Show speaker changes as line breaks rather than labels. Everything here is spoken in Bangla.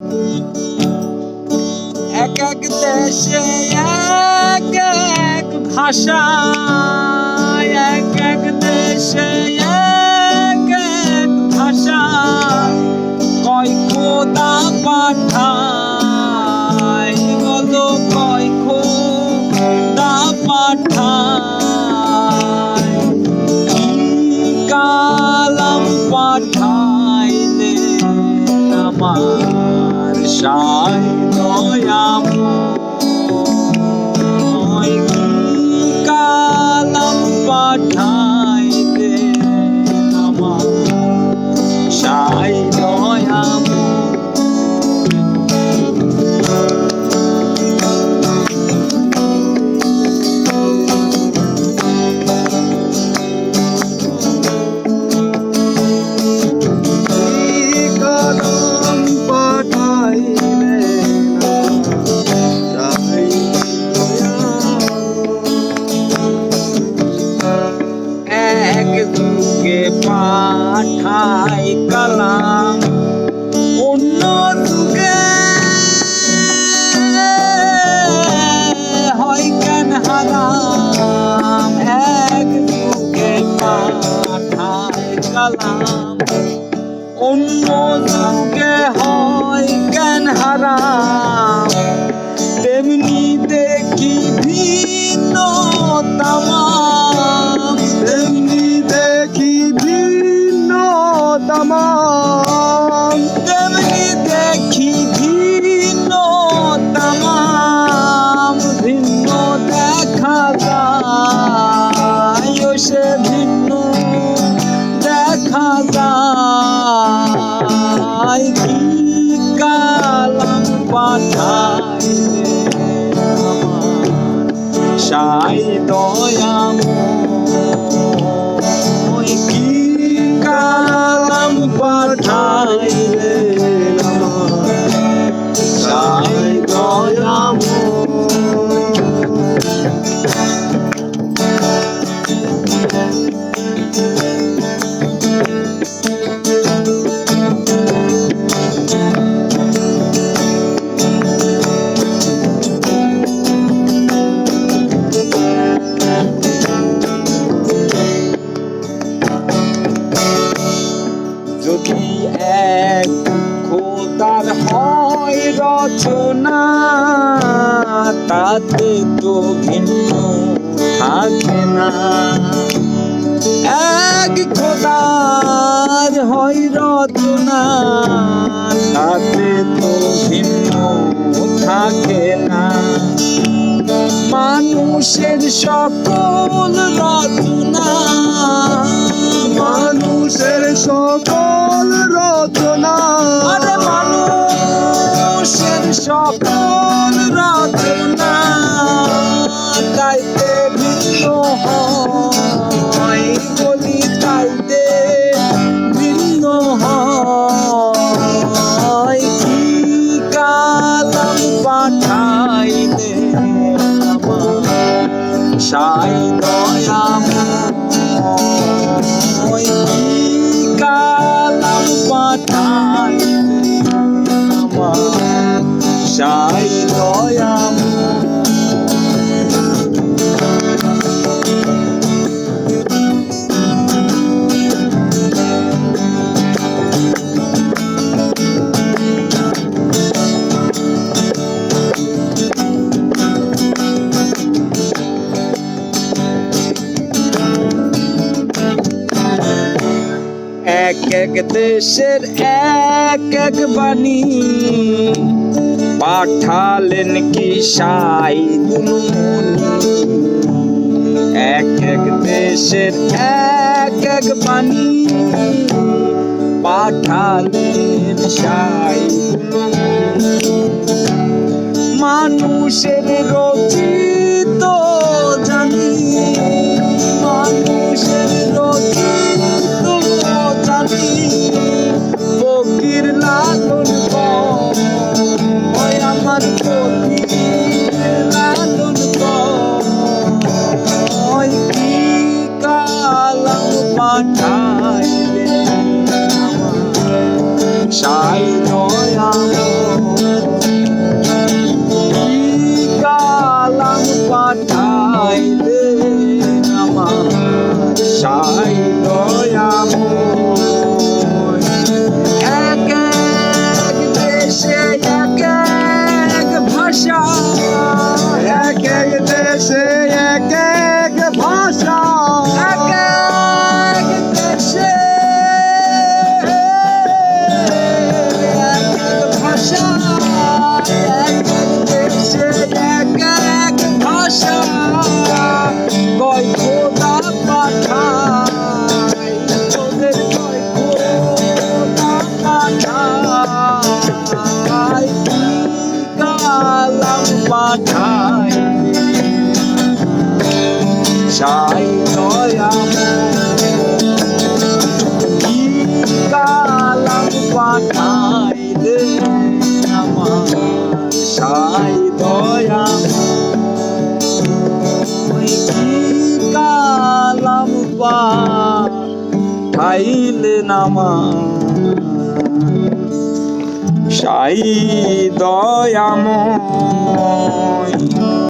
এক এক দেশে এক এক ভাষা এক এক দেশে এক এক ভাষা কয় খোদা পাঠায়, বলো কয় খোদা পাঠায় কালাম পাঠাইলে আমার সাই দয়াময়। পাঠাই কালাম। অন্য যুগে হয় কেন হারাম? এক যুগে পাঠাই কালাম। অন্য যুগে হয় কেন হারাম? তেমনি দেখি ভিন্ন তামাম যায় কি কালাম পাঠাইলে সাই দয়াময় হয় রচনা তাতে তো ভিন্ন থাকে না। এক খোদার হয় রচনা, তাতে তো ভিন্ন থাকে না। মানুষের সকল রচনা হয় বলি তাইতে ভিন্ন হয়। কি কালাম পাঠাইলে আমার সাই এক এক দেশের এক এক বাণী। পাঠালেন কি সাই এক এক দেশের এক এক বাণী। পাঠালেন সাই মানুষের রচিত দেশে এক এক ভাষা। এক এক দেশে। ভাষা। এক এক ভাষা। কয় খোদা পাঠায়, তোদের কয় খোদা পাঠায়। কালাম পাঠায়? সাই দয়াম কি কালাম পাঠাইলে আমার সাই দয়াম কালাম পাঠাইলে নামা সাই দয়াময়